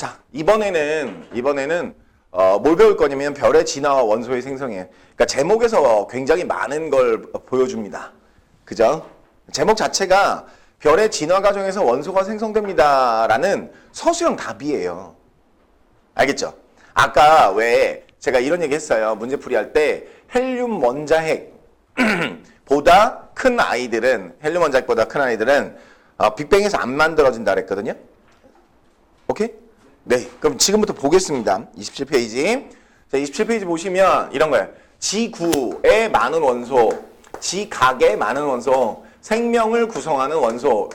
자, 이번에는, 이번에는, 어, 뭘 배울 거냐면 별의 진화와 원소의 생성이에요. 그러니까 제목에서 굉장히 많은 걸 보여줍니다. 그죠? 제목 자체가 별의 진화 과정에서 원소가 생성됩니다라는 서술형 답이에요. 알겠죠? 아까 왜 제가 이런 얘기 했어요. 문제풀이 할 때 헬륨 원자핵 보다 큰 아이들은 헬륨 원자핵보다 큰 아이들은 어, 빅뱅에서 안 만들어진다 그랬거든요. 오케이? 네. 그럼 지금부터 보겠습니다. 27페이지. 자, 27페이지 보시면 이런 거예요. 지구의 많은 원소, 지각의 많은 원소, 생명을 구성하는 원소.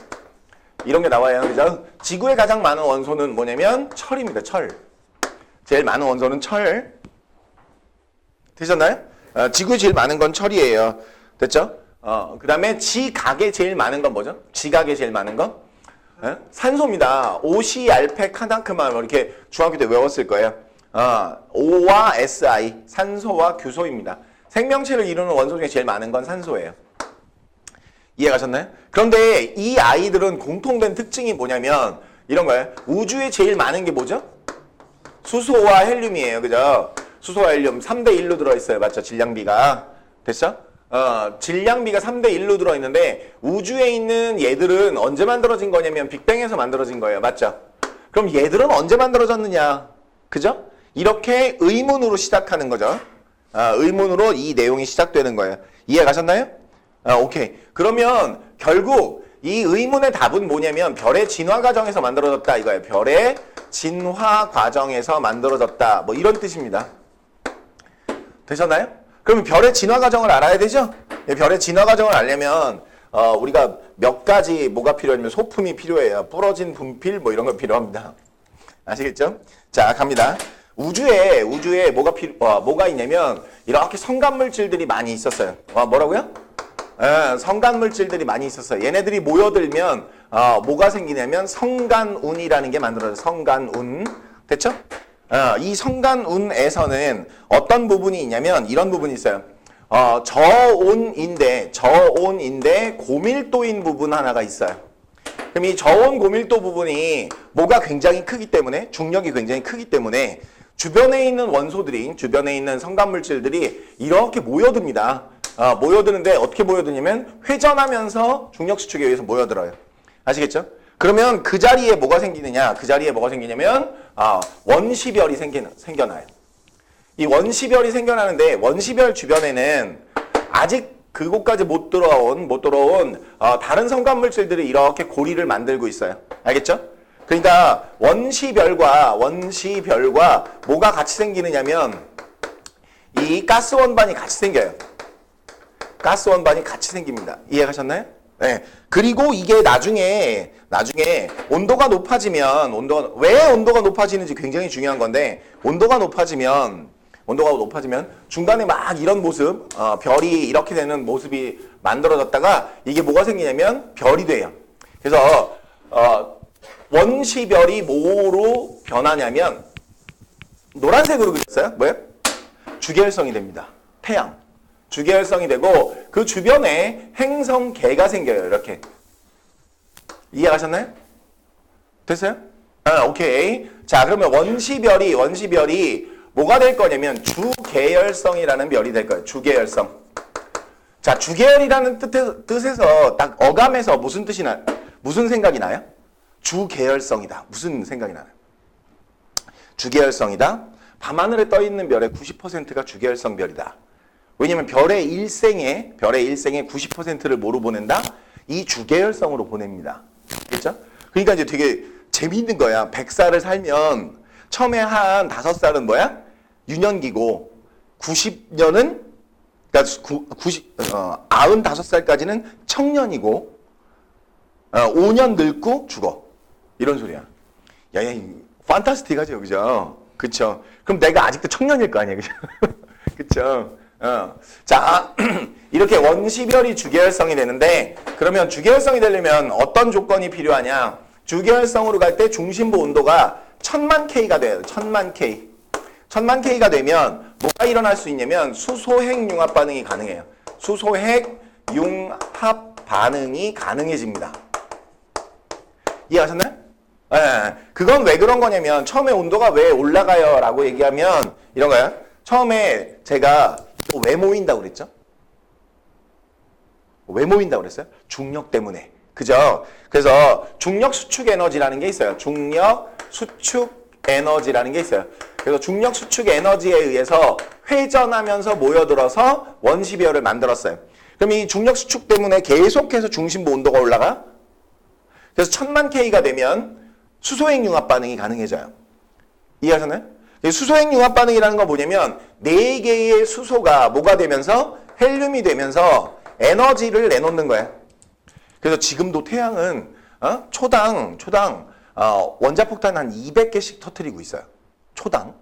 이런 게 나와요. 그죠? 지구에 가장 많은 원소는 뭐냐면 철입니다. 철. 제일 많은 원소는 철. 되셨나요? 어, 지구에 제일 많은 건 철이에요. 됐죠? 어, 그 다음에 지각에 제일 많은 건 뭐죠? 지각에 제일 많은 건? 예? 산소입니다. 오시, 알페, 카나크만 뭐 이렇게 중학교 때 외웠을 거예요. 어, O와 SI, 산소와 규소입니다. 생명체를 이루는 원소 중에 제일 많은 건 산소예요. 이해가셨나요? 그런데 이 아이들은 공통된 특징이 뭐냐면 이런 거예요. 우주에 제일 많은 게 뭐죠? 수소와 헬륨이에요. 그죠? 수소와 헬륨 3대 1로 들어있어요. 맞죠? 질량비가. 됐죠? 어, 질량비가 3대 1로 들어있는데 우주에 있는 얘들은 언제 만들어진 거냐면 빅뱅에서 만들어진 거예요. 맞죠? 그럼 얘들은 언제 만들어졌느냐? 그죠? 이렇게 의문으로 시작하는 거죠. 아, 의문으로 이 내용이 시작되는 거예요. 이해 가셨나요? 아, 오케이. 그러면 결국 이 의문의 답은 뭐냐면 별의 진화 과정에서 만들어졌다 이거예요. 별의 진화 과정에서 만들어졌다. 뭐 이런 뜻입니다. 되셨나요? 그러면 별의 진화 과정을 알아야 되죠? 예, 별의 진화 과정을 알려면 어, 우리가 몇 가지 뭐가 필요하냐면 소품이 필요해요. 부러진 분필 뭐 이런 거 필요합니다. 아시겠죠? 자 갑니다. 우주에 우주에 뭐가 필요 어, 뭐가 있냐면 이렇게 성간 물질들이 많이 있었어요. 와 뭐라고요? 예, 성간 물질들이 많이 있었어요. 얘네들이 모여들면 어, 뭐가 생기냐면 성간운이라는 게 만들어져요. 성간운 됐죠? 어, 이 성간운에서는 어떤 부분이 있냐면 이런 부분이 있어요. 어, 저온인데 저온인데 고밀도인 부분 하나가 있어요. 그럼 이 저온 고밀도 부분이 뭐가 굉장히 크기 때문에 중력이 굉장히 크기 때문에 주변에 있는 원소들이 주변에 있는 성간 물질들이 이렇게 모여듭니다. 어, 모여드는데 어떻게 모여드냐면 회전하면서 중력 수축에 의해서 모여들어요. 아시겠죠? 그러면 그 자리에 뭐가 생기느냐? 그 자리에 뭐가 생기냐면 아, 원시별이 생기, 생겨나요. 이 원시별이 생겨나는데 원시별 주변에는 아직 그곳까지 못 들어온 못 들어온 어, 다른 성간 물질들이 이렇게 고리를 만들고 있어요. 알겠죠? 그러니까 원시별과 원시별과 뭐가 같이 생기느냐면 이 가스 원반이 같이 생겨요. 가스 원반이 같이 생깁니다. 이해가셨나요? 네. 그리고 이게 나중에 나중에 온도가 높아지면 온도가 왜 온도가 높아지는지 굉장히 중요한 건데 온도가 높아지면 온도가 높아지면 중간에 막 이런 모습 어, 별이 이렇게 되는 모습이 만들어졌다가 이게 뭐가 생기냐면 별이 돼요. 그래서 어, 원시별이 뭐로 변하냐면 노란색으로 그렸어요. 뭐예요? 주계열성이 됩니다. 태양. 주계열성이 되고 그 주변에 행성계가 생겨요. 이렇게. 이해가셨나요? 됐어요? 아, 오케이. 자, 그러면 원시별이 원시별이 뭐가 될 거냐면 주계열성이라는 별이 될 거예요. 주계열성. 자, 주계열이라는 뜻에, 뜻에서 딱 어감에서 무슨 뜻이 나 무슨 생각이 나요? 주계열성이다. 무슨 생각이 나요? 주계열성이다. 밤하늘에 떠 있는 별의 90%가 주계열성 별이다. 왜냐면 별의 일생에 별의 일생의 90%를 뭐로 보낸다? 이 주계열성으로 보냅니다. 그렇죠? 그러니까 이제 되게 재미있는 거야. 100살을 살면 처음에 한 5살은 뭐야? 유년기고 90년은 그러니까 90 어, 95살까지는 청년이고 어, 5년 늙고 죽어. 이런 소리야. 야, 야, 이 판타스틱하죠, 그죠? 그쵸? 그럼 내가 아직도 청년일 거 아니야, 그죠? 그쵸? 어. 자, 이렇게 원시별이 주계열성이 되는데, 그러면 주계열성이 되려면 어떤 조건이 필요하냐? 주계열성으로 갈 때 중심부 온도가 천만 K가 돼요. 천만 K. 천만 K가 되면 뭐가 일어날 수 있냐면 수소핵 융합 반응이 가능해요. 수소핵 융합 반응이 가능해집니다. 이해하셨나요? 예. 그건 왜 그런 거냐면 처음에 온도가 왜 올라가요? 라고 얘기하면 이런 거야. 처음에 제가 또 왜 모인다고 그랬죠? 왜 모인다고 그랬어요? 중력 때문에. 그죠? 그래서 중력 수축 에너지라는 게 있어요. 중력 수축 에너지라는 게 있어요. 그래서 중력 수축 에너지에 의해서 회전하면서 모여들어서 원시별을 만들었어요. 그럼 이 중력 수축 때문에 계속해서 중심부 온도가 올라가? 그래서 천만 K가 되면 수소핵 융합 반응이 가능해져요. 이해하셨나요? 수소핵 융합 반응이라는 건 뭐냐면 네 개의 수소가 뭐가 되면서 헬륨이 되면서 에너지를 내놓는 거야. 그래서 지금도 태양은 어? 초당 초당 어, 원자폭탄 한 200개씩 터트리고 있어요. 초당.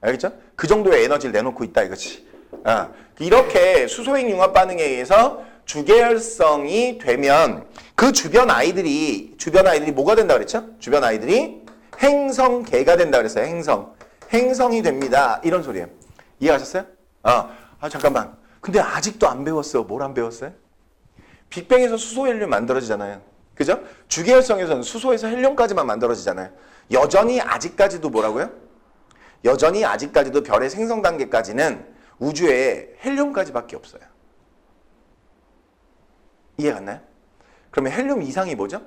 알겠죠? 그 정도의 에너지를 내놓고 있다 이거지. 아, 이렇게 수소핵 융합 반응에 의해서 주계열성이 되면 그 주변 아이들이 주변 아이들이 뭐가 된다 그랬죠? 주변 아이들이 행성계가 된다 그랬어요. 행성. 행성이 됩니다. 이런 소리예요. 이해하셨어요? 아, 아 잠깐만. 근데 아직도 안 배웠어. 뭘 안 배웠어요? 빅뱅에서 수소 헬륨 만들어지잖아요. 그죠? 주계열성에서는 수소에서 헬륨까지만 만들어지잖아요. 여전히 아직까지도 뭐라고요? 여전히 아직까지도 별의 생성 단계까지는 우주에 헬륨까지밖에 없어요. 이해 갔나요? 그러면 헬륨 이상이 뭐죠?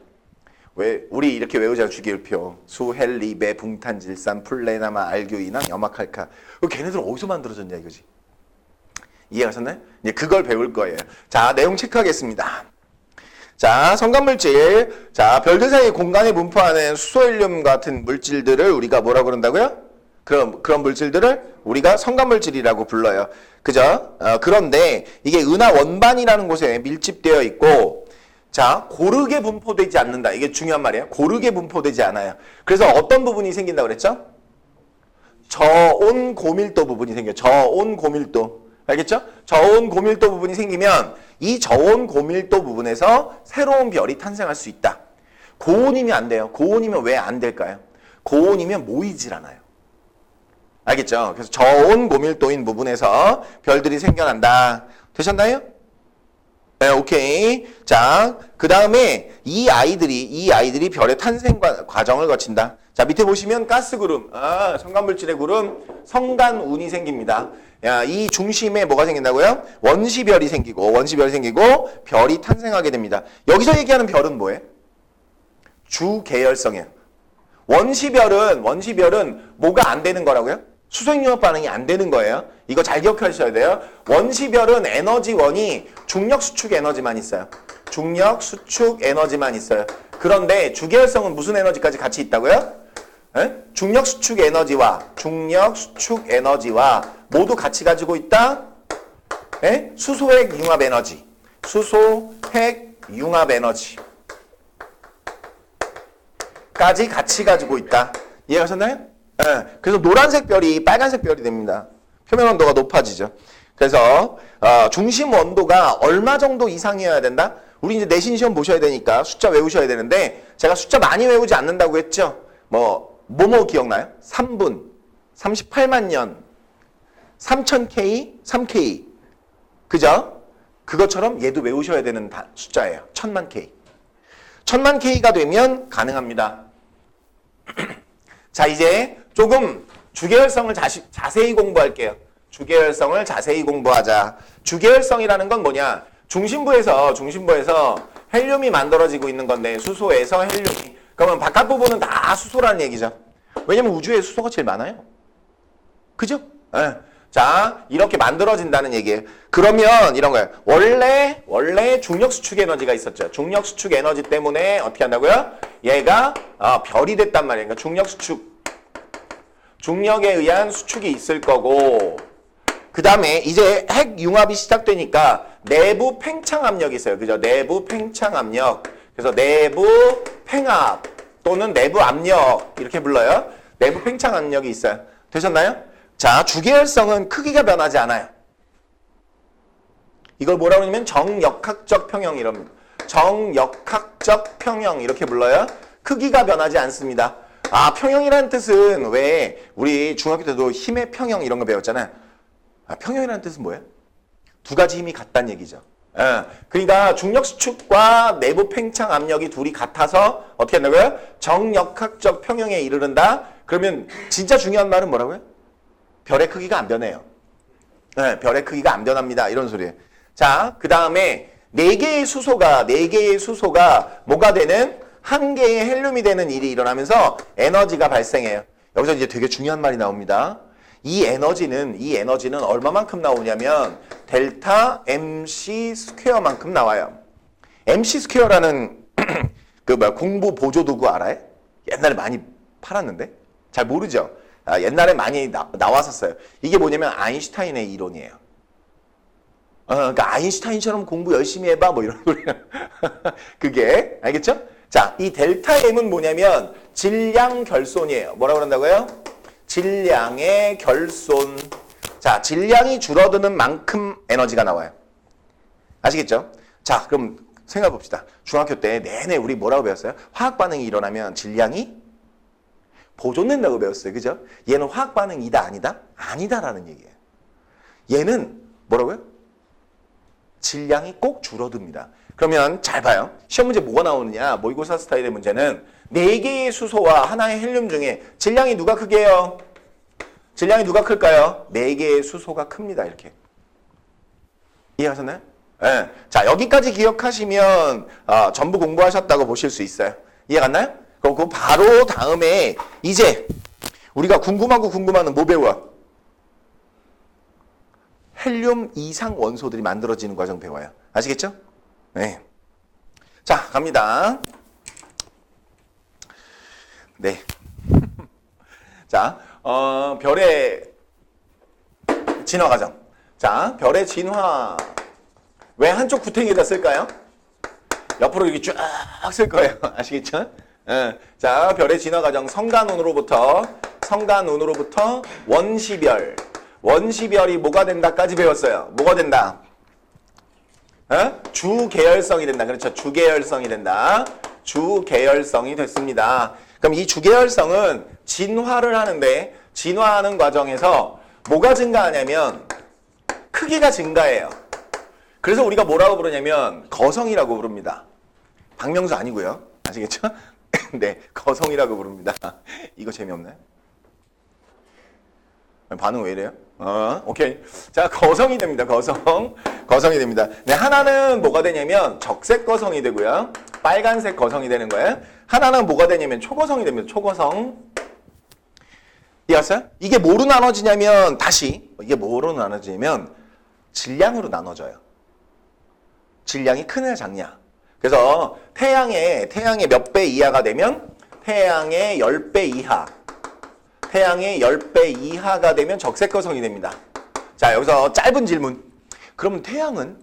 왜 우리 이렇게 외우잖아 주기율표? 수, 헬리, 배, 붕탄, 질산, 플레나마, 알교이나, 염화칼카. 그 걔네들 어디서 만들어졌냐 이거지? 이해하셨나요? 이제 그걸 배울 거예요. 자 내용 체크하겠습니다. 자 성간물질. 자 별들 사이 공간에 분포하는 수소헬륨 같은 물질들을 우리가 뭐라 그런다고요? 그런 그런 물질들을 우리가 성간물질이라고 불러요. 그죠? 어, 그런데 이게 은하 원반이라는 곳에 밀집되어 있고 자, 고르게 분포되지 않는다. 이게 중요한 말이에요. 고르게 분포되지 않아요. 그래서 어떤 부분이 생긴다고 그랬죠? 저온 고밀도 부분이 생겨요. 저온 고밀도. 알겠죠? 저온 고밀도 부분이 생기면 이 저온 고밀도 부분에서 새로운 별이 탄생할 수 있다. 고온이면 안 돼요. 고온이면 왜 안 될까요? 고온이면 모이질 않아요. 알겠죠? 그래서 저온 고밀도인 부분에서 별들이 생겨난다. 되셨나요? 네, 오케이. 자, 그 다음에 이 아이들이, 이 아이들이 별의 탄생 과- 과정을 거친다. 자, 밑에 보시면 가스구름, 아, 성간물질의 구름, 성간운이 생깁니다. 야, 이 중심에 뭐가 생긴다고요? 원시별이 생기고, 원시별이 생기고, 별이 탄생하게 됩니다. 여기서 얘기하는 별은 뭐예요? 주계열성이에요. 원시별은, 원시별은 뭐가 안 되는 거라고요? 수소융합 반응이 안 되는 거예요. 이거 잘 기억하셔야 돼요. 원시별은 에너지원이 중력 수축 에너지만 있어요. 중력 수축 에너지만 있어요. 그런데 주계열성은 무슨 에너지까지 같이 있다고요? 에? 중력 수축 에너지와 중력 수축 에너지와 모두 같이 가지고 있다. 에? 수소 핵 융합 에너지. 수소 핵 융합 에너지. 까지 같이 가지고 있다. 이해가셨나요? 예, 그래서 노란색 별이 빨간색 별이 됩니다. 표면 온도가 높아지죠. 그래서 어, 중심 온도가 얼마 정도 이상이어야 된다? 우리 이제 내신 시험 보셔야 되니까 숫자 외우셔야 되는데 제가 숫자 많이 외우지 않는다고 했죠. 뭐 뭐뭐 기억나요? 3분, 38만 년, 3000K, 3K. 그죠? 그것처럼 얘도 외우셔야 되는 다- 숫자예요. 1000만 K. 1000만 K가 되면 가능합니다. 자, 이제 조금 주계열성을 자시, 자세히 공부할게요. 주계열성을 자세히 공부하자. 주계열성이라는 건 뭐냐? 중심부에서 중심부에서 헬륨이 만들어지고 있는 건데 수소에서 헬륨이 그러면 바깥 부분은 다 수소라는 얘기죠. 왜냐면 우주에 수소가 제일 많아요. 그죠? 예. 자, 이렇게 만들어진다는 얘기예요. 그러면 이런 거예요. 원래 원래 중력 수축 에너지가 있었죠. 중력 수축 에너지 때문에 어떻게 한다고요? 얘가 어, 별이 됐단 말이에요. 그러니까 중력 수축 중력에 의한 수축이 있을 거고 그 다음에 이제 핵 융합이 시작되니까 내부 팽창 압력이 있어요. 그죠? 내부 팽창 압력. 그래서 내부 팽압 또는 내부 압력 이렇게 불러요. 내부 팽창 압력이 있어요. 되셨나요? 자, 주계열성은 크기가 변하지 않아요. 이걸 뭐라고 하냐면 정역학적 평형 이럽니다. 정역학적 평형 이렇게 불러요. 크기가 변하지 않습니다. 아, 평형이라는 뜻은 왜 우리 중학교 때도 힘의 평형 이런 거 배웠잖아요. 아, 평형이라는 뜻은 뭐예요? 두 가지 힘이 같다는 얘기죠. 예. 그러니까 중력 수축과 내부 팽창 압력이 둘이 같아서 어떻게 한다고요? 정역학적 평형에 이르른다. 그러면 진짜 중요한 말은 뭐라고요? 별의 크기가 안 변해요. 네, 별의 크기가 안 변합니다. 이런 소리예요. 자, 그 다음에 네 개의 수소가 네 개의 수소가 뭐가 되는 한 개의 헬륨이 되는 일이 일어나면서 에너지가 발생해요. 여기서 이제 되게 중요한 말이 나옵니다. 이 에너지는 이 에너지는 얼마만큼 나오냐면 델타 MC 스퀘어만큼 나와요. MC 스퀘어라는 그 뭐야 공부 보조 도구 알아요? 옛날에 많이 팔았는데 잘 모르죠. 아, 옛날에 많이 나, 나왔었어요. 이게 뭐냐면 아인슈타인의 이론이에요. 어, 그러니까 아인슈타인처럼 공부 열심히 해봐 뭐 이런 소리야. 그게 알겠죠? 자, 이 델타 M은 뭐냐면 질량 결손이에요. 뭐라고 그런다고요? 질량의 결손. 자, 질량이 줄어드는 만큼 에너지가 나와요. 아시겠죠? 자, 그럼 생각해 봅시다. 중학교 때 내내 우리 뭐라고 배웠어요? 화학 반응이 일어나면 질량이 보존된다고 배웠어요. 그죠? 얘는 화학 반응이다 아니다? 아니다라는 얘기예요. 얘는 뭐라고요? 질량이 꼭 줄어듭니다. 그러면 잘 봐요. 시험 문제 뭐가 나오느냐? 모의고사 스타일의 문제는 네 개의 수소와 하나의 헬륨 중에 질량이 누가 크게요? 질량이 누가 클까요? 네 개의 수소가 큽니다. 이렇게. 이해하셨나요? 예. 자, 여기까지 기억하시면 어, 전부 공부하셨다고 보실 수 있어요. 이해 갔나요? 그럼 그 바로 다음에 이제 우리가 궁금하고 궁금한 뭐 배워? 헬륨 이상 원소들이 만들어지는 과정 배워요. 아시겠죠? 네. 자, 갑니다. 네. 자, 어, 별의 진화 과정. 자, 별의 진화. 왜 한쪽 구탱이에다 쓸까요? 옆으로 이렇게 쭉쓸 거예요. 아시겠죠? 예. 자, 별의 진화 과정. 성간운으로부터, 성간운으로부터 원시별. 원시별이 뭐가 된다까지 배웠어요. 뭐가 된다? 어? 주계열성이 된다. 그렇죠. 주계열성이 된다. 주계열성이 됐습니다. 그럼 이 주계열성은 진화를 하는데 진화하는 과정에서 뭐가 증가하냐면 크기가 증가해요. 그래서 우리가 뭐라고 부르냐면 거성이라고 부릅니다. 박명수 아니고요. 아시겠죠? 네, 거성이라고 부릅니다. 이거 재미없나요? 반응 왜 이래요? 어, 오케이. 자, 거성이 됩니다. 거성. 거성이 됩니다. 네, 하나는 뭐가 되냐면 적색 거성이 되고요. 빨간색 거성이 되는 거예요. 하나는 뭐가 되냐면 초거성이 됩니다. 초거성. 이해했어요? 이게 뭐로 나눠지냐면 다시 이게 뭐로 나눠지냐면 질량으로 나눠져요. 질량이 크냐 작냐. 그래서 태양의 태양의 몇 배 이하가 되면 태양의 10배 이하. 태양의 10배 이하가 되면 적색 거성이 됩니다. 자, 여기서 짧은 질문. 그럼 태양은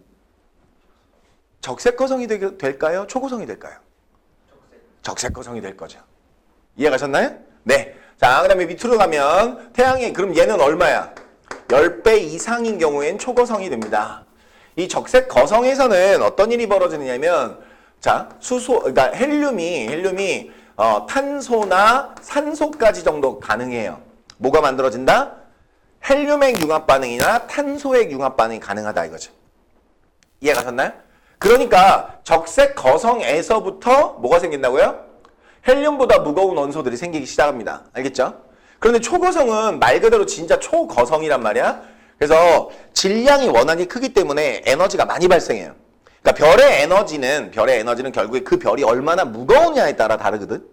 적색 거성이 되- 될까요? 초고성이 될까요? 적색 거성이 될 거죠. 이해가셨나요? 네. 자, 그 다음에 밑으로 가면 태양이 그럼 얘는 얼마야? 10배 이상인 경우엔 초거성이 됩니다. 이 적색 거성에서는 어떤 일이 벌어지느냐면 자, 수소 그러니까 헬륨이 헬륨이 어, 탄소나 산소까지 정도 가능해요. 뭐가 만들어진다? 헬륨액 융합 반응이나 탄소액 융합 반응이 가능하다 이거죠. 이해 가셨나요? 그러니까 적색 거성에서부터 뭐가 생긴다고요? 헬륨보다 무거운 원소들이 생기기 시작합니다. 알겠죠? 그런데 초거성은 말 그대로 진짜 초거성이란 말이야. 그래서 질량이 워낙에 크기 때문에 에너지가 많이 발생해요. 그러니까 별의 에너지는 별의 에너지는 결국에 그 별이 얼마나 무거우냐에 따라 다르거든.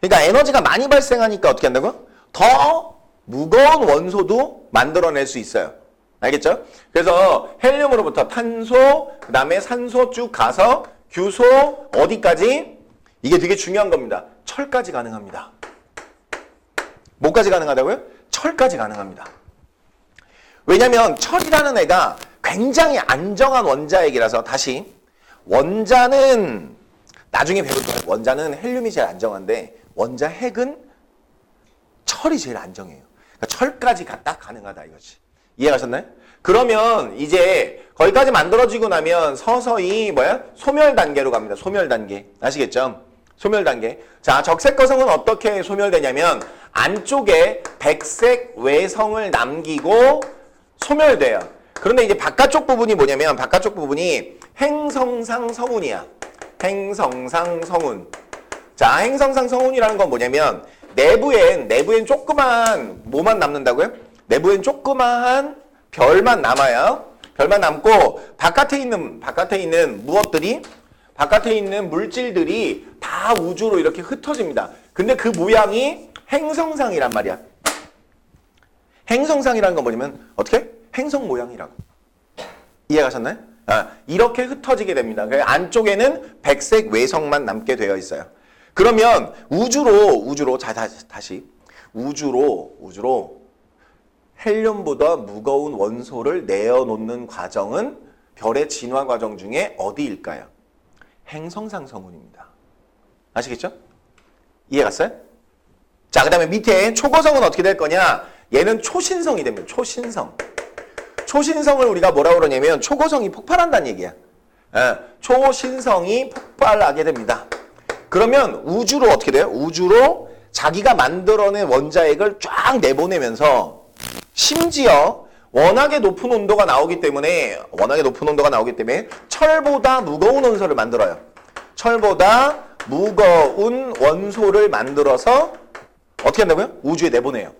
그러니까 에너지가 많이 발생하니까 어떻게 한다고? 더 무거운 원소도 만들어낼 수 있어요. 알겠죠? 그래서 헬륨으로부터 탄소, 그 다음에 산소 쭉 가서 규소 어디까지? 이게 되게 중요한 겁니다. 철까지 가능합니다. 뭐까지 가능하다고요? 철까지 가능합니다. 왜냐면 철이라는 애가 굉장히 안정한 원자핵이라서 다시 원자는 나중에 배울 거예요. 원자는 헬륨이 제일 안정한데 원자 핵은 철이 제일 안정해요. 그러니까 철까지 가- 딱 가능하다 이거지. 이해가셨나요? 그러면 이제 거기까지 만들어지고 나면 서서히 뭐야? 소멸 단계로 갑니다. 소멸 단계. 아시겠죠? 소멸 단계. 자, 적색 거성은 어떻게 소멸되냐면 안쪽에 백색 외성을 남기고 소멸돼요. 그런데 이제 바깥쪽 부분이 뭐냐면 바깥쪽 부분이 행성상 성운이야. 행성상 성운. 자, 행성상 성운이라는 건 뭐냐면 내부엔 내부엔 조그만 뭐만 남는다고요? 내부엔 조그마한 별만 남아요. 별만 남고 바깥에 있는 바깥에 있는 무엇들이 바깥에 있는 물질들이 다 우주로 이렇게 흩어집니다. 근데 그 모양이 행성상이란 말이야. 행성상이라는 건 뭐냐면 어떻게? 행성 모양이라고. 이해가셨나요? 아, 이렇게 흩어지게 됩니다. 그 안쪽에는 백색 외성만 남게 되어 있어요. 그러면 우주로 우주로 자 다시, 우주로 우주로 헬륨보다 무거운 원소를 내어놓는 과정은 별의 진화 과정 중에 어디일까요? 행성상 성운입니다. 아시겠죠? 이해 갔어요? 자, 그 다음에 밑에 초고성은 어떻게 될 거냐? 얘는 초신성이 됩니다. 초신성. 초신성을 우리가 뭐라고 그러냐면 초고성이 폭발한다는 얘기야. 예, 초신성이 폭발하게 됩니다. 그러면 우주로 어떻게 돼요? 우주로 자기가 만들어낸 원자핵을 쫙 내보내면서 심지어 워낙에 높은 온도가 나오기 때문에 워낙에 높은 온도가 나오기 때문에 철보다 무거운 원소를 만들어요. 철보다 무거운 원소를 만들어서 어떻게 한다고요? 우주에 내보내요.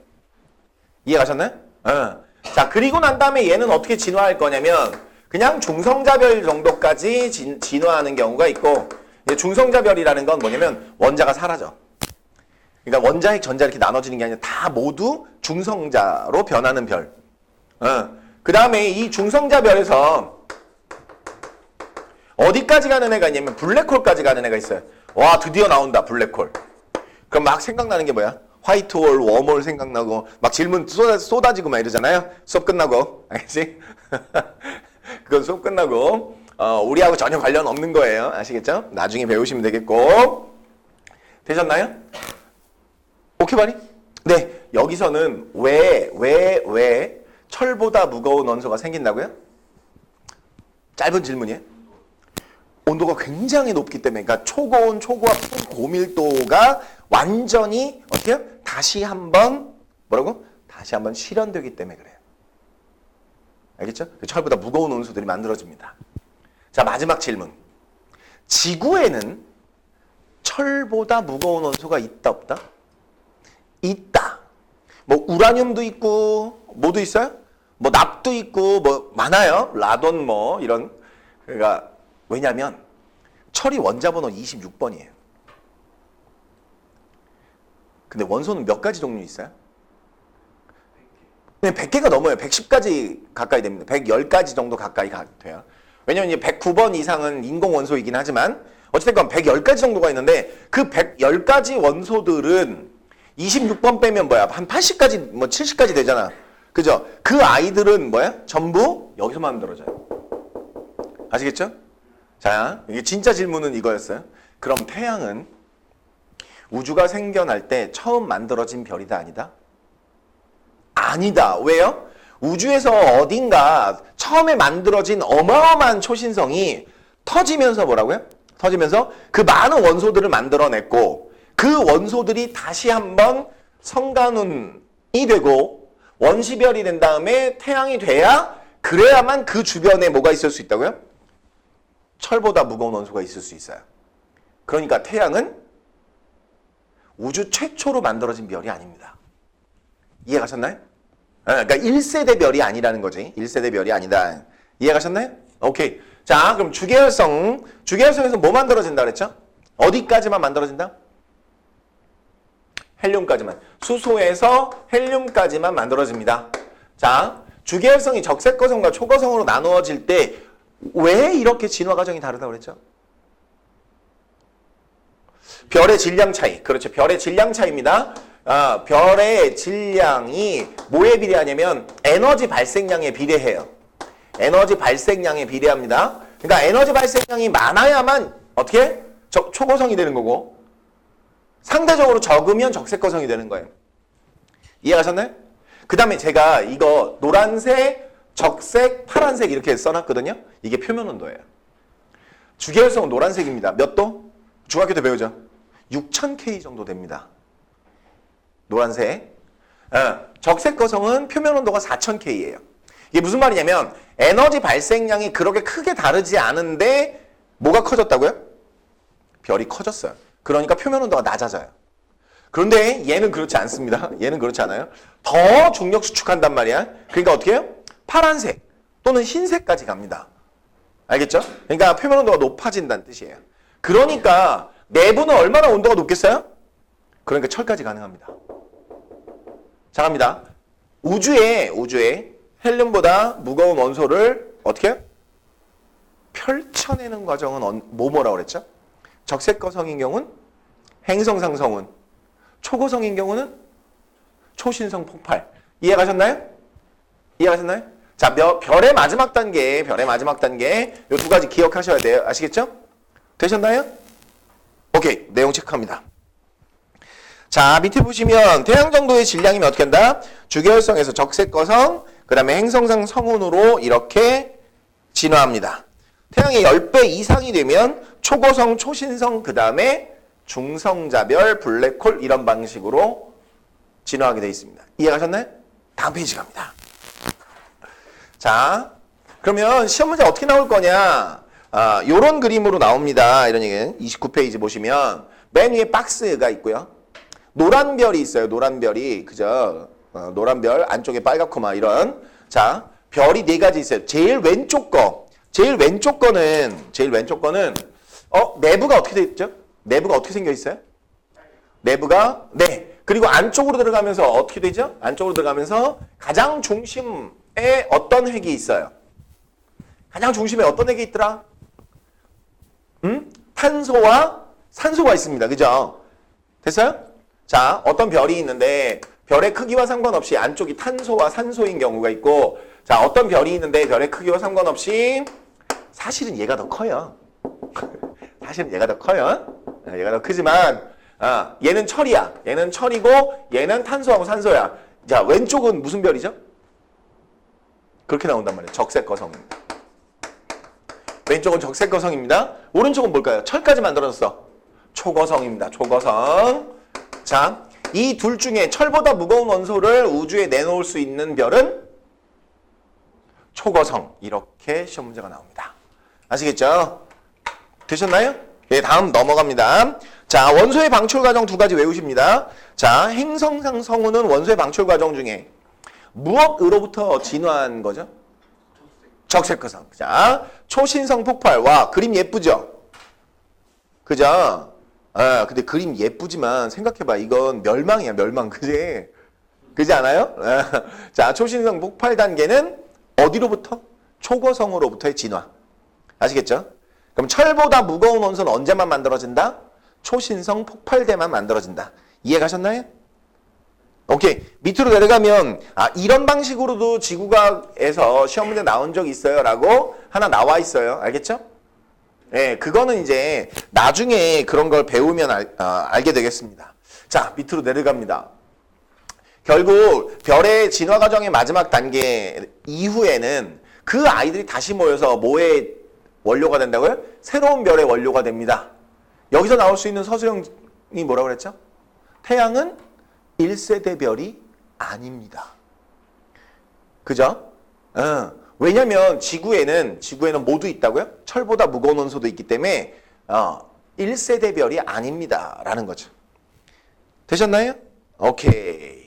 이해 가셨나요? 어. 자, 그리고 난 다음에 얘는 어떻게 진화할 거냐면 그냥 중성자별 정도까지 진, 진화하는 경우가 있고 중성자별이라는 건 뭐냐면 원자가 사라져. 그러니까 원자핵, 전자 이렇게 나눠지는 게 아니라 다 모두 중성자로 변하는 별. 어. 그 다음에 이 중성자별에서 어디까지 가는 애가 있냐면 블랙홀까지 가는 애가 있어요. 와 드디어 나온다 블랙홀. 그럼 막 생각나는 게 뭐야? 화이트홀, 웜홀 생각나고 막 질문 쏟아, 쏟아지고 막 이러잖아요. 수업 끝나고 알겠지? 그건 수업 끝나고 어, 우리하고 전혀 관련 없는 거예요. 아시겠죠? 나중에 배우시면 되겠고 되셨나요? 오케이 바리? 네 여기서는 왜 왜, 왜 철보다 무거운 원소가 생긴다고요? 짧은 질문이에요. 온도가 굉장히 높기 때문에 그러니까 초고온, 초고압, 고밀도가 완전히 어떻게 요 다시 한번 뭐라고? 다시 한번 실현되기 때문에 그래요. 알겠죠? 그 철보다 무거운 원소들이 만들어집니다. 자 마지막 질문. 지구에는 철보다 무거운 원소가 있다 없다? 있다. 뭐 우라늄도 있고 뭐도 있어요? 뭐 납도 있고 뭐 많아요. 라돈 뭐 이런 그러니까 왜냐하면 철이 원자 번호 26번이에요. 근데 원소는 몇 가지 종류 있어요? 그냥 100개가 넘어요. 110가지 가까이 됩니다. 110가지 정도 가까이 가, 돼요. 왜냐면 이제 109번 이상은 인공 원소이긴 하지만 어쨌든 110가지 정도가 있는데 그 110가지 원소들은 26번 빼면 뭐야? 한 80까지 뭐 70까지 되잖아. 그죠? 그 아이들은 뭐야? 전부 여기서 만들어져요. 아시겠죠? 자, 이게 진짜 질문은 이거였어요. 그럼 태양은 우주가 생겨날 때 처음 만들어진 별이다 아니다? 아니다. 왜요? 우주에서 어딘가 처음에 만들어진 어마어마한 초신성이 터지면서 뭐라고요? 터지면서 그 많은 원소들을 만들어냈고 그 원소들이 다시 한번 성간운이 되고 원시별이 된 다음에 태양이 돼야 그래야만 그 주변에 뭐가 있을 수 있다고요? 철보다 무거운 원소가 있을 수 있어요. 그러니까 태양은 우주 최초로 만들어진 별이 아닙니다. 이해 가셨나요? 그러니까 1세대 별이 아니라는 거지. 1세대 별이 아니다. 이해 가셨나요? 오케이. 자, 그럼 주계열성. 주계열성에서 뭐 만들어진다 그랬죠? 어디까지만 만들어진다? 헬륨까지만. 수소에서 헬륨까지만 만들어집니다. 자, 주계열성이 적색거성과 초거성으로 나누어질 때 왜 이렇게 진화 과정이 다르다고 그랬죠? 별의 질량 차이. 그렇죠. 별의 질량 차이입니다. 아, 별의 질량이 뭐에 비례하냐면 에너지 발생량에 비례해요. 에너지 발생량에 비례합니다. 그러니까 에너지 발생량이 많아야만 어떻게? 저, 초고성이 되는 거고 상대적으로 적으면 적색거성이 되는 거예요. 이해하셨나요? 그 다음에 제가 이거 노란색, 적색, 파란색 이렇게 써놨거든요. 이게 표면 온도예요. 주계열성은 노란색입니다. 몇 도? 중학교 때 배우죠. 6000K 정도 됩니다. 노란색. 어, 적색 거성은 표면 온도가 4000K예요. 이게 무슨 말이냐면 에너지 발생량이 그렇게 크게 다르지 않은데 뭐가 커졌다고요? 별이 커졌어요. 그러니까 표면 온도가 낮아져요. 그런데 얘는 그렇지 않습니다. 얘는 그렇지 않아요. 더 중력 수축한단 말이야. 그러니까 어떻게 해요? 파란색 또는 흰색까지 갑니다. 알겠죠? 그러니까 표면 온도가 높아진다는 뜻이에요. 그러니까 내부는 얼마나 온도가 높겠어요? 그러니까 철까지 가능합니다. 자 갑니다. 우주에 우주에 헬륨보다 무거운 원소를 어떻게? 펼쳐내는 과정은 언- 뭐 뭐라고 그랬죠? 적색거성인 경우는 행성상성운, 초고성인 경우는 초신성 폭발. 이해가셨나요? 이해가셨나요? 자, 며- 별의 마지막 단계, 별의 마지막 단계, 요 두 가지 기억하셔야 돼요. 아시겠죠? 되셨나요? 오케이, 내용 체크합니다. 자, 밑에 보시면 태양 정도의 질량이면 어떻게 한다? 주계열성에서 적색거성, 그 다음에 행성상 성운으로 이렇게 진화합니다. 태양의 10배 이상이 되면 초고성, 초신성, 그 다음에 중성자별, 블랙홀 이런 방식으로 진화하게 되어 있습니다. 이해가셨나요? 다음 페이지 갑니다. 자, 그러면 시험 문제 어떻게 나올 거냐? 아, 요런 그림으로 나옵니다. 이런 얘기는 29페이지 보시면 맨 위에 박스가 있고요. 노란 별이 있어요. 노란 별이 그죠? 어, 노란 별 안쪽에 빨갛고만 이런 자 별이 네 가지 있어요. 제일 왼쪽 거, 제일 왼쪽 거는 제일 왼쪽 거는 어 내부가 어떻게 돼 있죠? 내부가 어떻게 생겨 있어요? 내부가 네 그리고 안쪽으로 들어가면서 어떻게 되죠? 안쪽으로 들어가면서 가장 중심에 어떤 핵이 있어요? 가장 중심에 어떤 핵이 있더라? 음? 탄소와 산소가 있습니다. 그죠? 됐어요? 자, 어떤 별이 있는데 별의 크기와 상관없이 안쪽이 탄소와 산소인 경우가 있고 자, 어떤 별이 있는데 별의 크기와 상관없이 사실은 얘가 더 커요. 사실은 얘가 더 커요. 아, 얘가 더 크지만 아, 얘는 철이야. 얘는 철이고 얘는 탄소하고 산소야. 자, 왼쪽은 무슨 별이죠? 그렇게 나온단 말이에요. 적색 거성입니다. 왼쪽은 적색거성입니다. 오른쪽은 뭘까요? 철까지 만들어졌어. 초거성입니다. 초거성. 자, 이 둘 중에 철보다 무거운 원소를 우주에 내놓을 수 있는 별은 초거성. 이렇게 시험 문제가 나옵니다. 아시겠죠? 되셨나요? 예, 다음 넘어갑니다. 자, 원소의 방출 과정 두 가지 외우십니다. 자, 행성상 성우는 원소의 방출 과정 중에 무엇으로부터 진화한 거죠? 적색거성. 자, 초신성 폭발. 와, 그림 예쁘죠? 그죠? 아, 근데 그림 예쁘지만 생각해봐. 이건 멸망이야, 멸망. 그지? 그지 않아요? 아, 자, 초신성 폭발 단계는 어디로부터? 초거성으로부터의 진화. 아시겠죠? 그럼 철보다 무거운 원소는 언제만 만들어진다? 초신성 폭발대만 만들어진다. 이해 가셨나요? 오케이. 밑으로 내려가면, 아, 이런 방식으로도 지구과에서 시험 문제 나온 적 있어요. 라고 하나 나와 있어요. 알겠죠? 예, 그거는 이제 나중에 그런 걸 배우면 알, 아, 알게 되겠습니다. 자, 밑으로 내려갑니다. 결국 별의 진화 과정의 마지막 단계 이후에는 그 아이들이 다시 모여서 뭐의 원료가 된다고요? 새로운 별의 원료가 됩니다. 여기서 나올 수 있는 서술형이 뭐라고 그랬죠? 태양은 1세대 별이 아닙니다. 그죠? 어, 왜냐면 지구에는 지구에는 모두 있다고요? 철보다 무거운 원소도 있기 때문에 어, 1세대 별이 아닙니다라는 거죠. 되셨나요? 오케이.